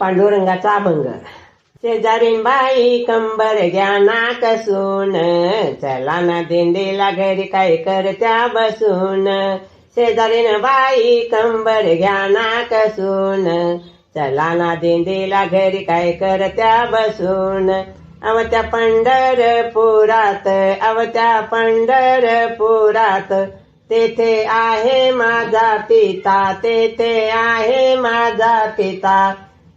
पांडुरंगाचा अभंग. शेजारीन बाई कंबर घ्या नाक सून चला ना दिंडीला घरी काय करत्या बसून. शेजारीन बाई कंबर घ्या नाक सून चला ना दिंडीला घरी काय करत्या बसून. अव त्या पंढरपुरात अव त्या पंढरपुरात तेथे आहे माझा पिता तेथे आहे माझा पिता.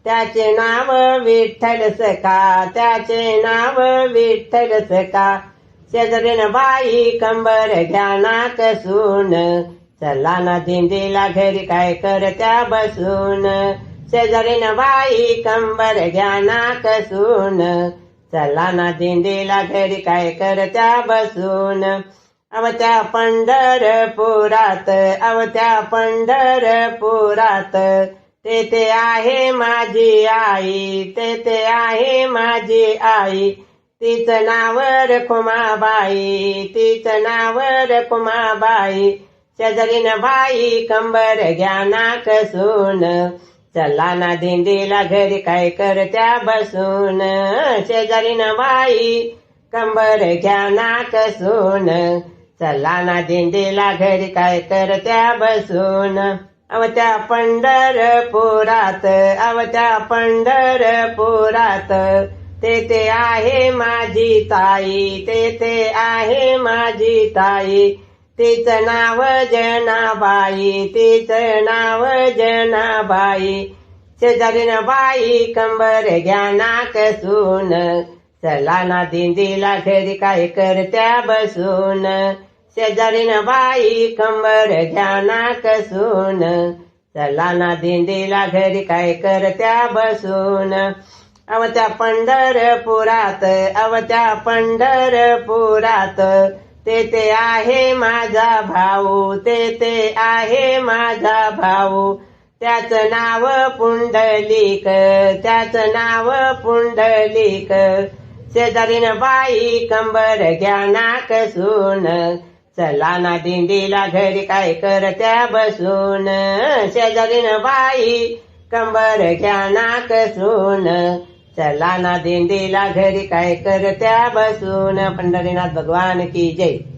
त्याचे नाव विठ्ठल सका त्याचे नाव विठ्ठल सका शेजरीन बाई कंबर घ्या नाक सून. चला ना दिंडीला घरी काय करत्या बसून. शेजारीन बाई कंबर घ्या नाक सून. चला ना दिंडीला घरी काय करत्या बसून. अव त्या पंढरपुरात अव त्या पंढरपुरात. तेथे आहे माझी आई तेथे आहे माझी आई. तिचं नाव रखुमाबाई तिचं नाव रखुमाबाई शेजारीन बाई कंबर घ्या नाक सून. चला ना दिंडीला घरी काय करत्या बसून. शेजारीन बाई कंबर घ्या नाक सून. चला ना दिंडीला घरी काय करत्या बसून. अवत्या पंढरपुरात अवत्या पंढरपुरात. तेथे आहे माझी ताई तेथे आहे माझी ताई. तिचं नाव जनाबाई तिचं नाव जनाबाई. शेजारीन बाई कंबर घ्या नाक सून चला ना दिंदीला घरी काय करत्या बसून. शेजारीन बाई कंबर घ्या नाक सून. चला ना दिंडीला घरी काय करत्या बसून. अवत्या पंढरपुरात अवत्या त्या पंढरपुरात तेथे आहे माझा भाऊ तेथे आहे माझा भाऊ. त्याचं नाव पुंडलिक त्याचं नाव पुंडलिक. शेजारीन बाई कंबर घ्या नाक सून. चला ना दिंडीला घरी काय करत्या बसून? शेजारीन बाई कंबर घ्या नाक सून. चला ना दिंडीला घरी काय करत्या बसून? पंढरीनाथ भगवान की जय.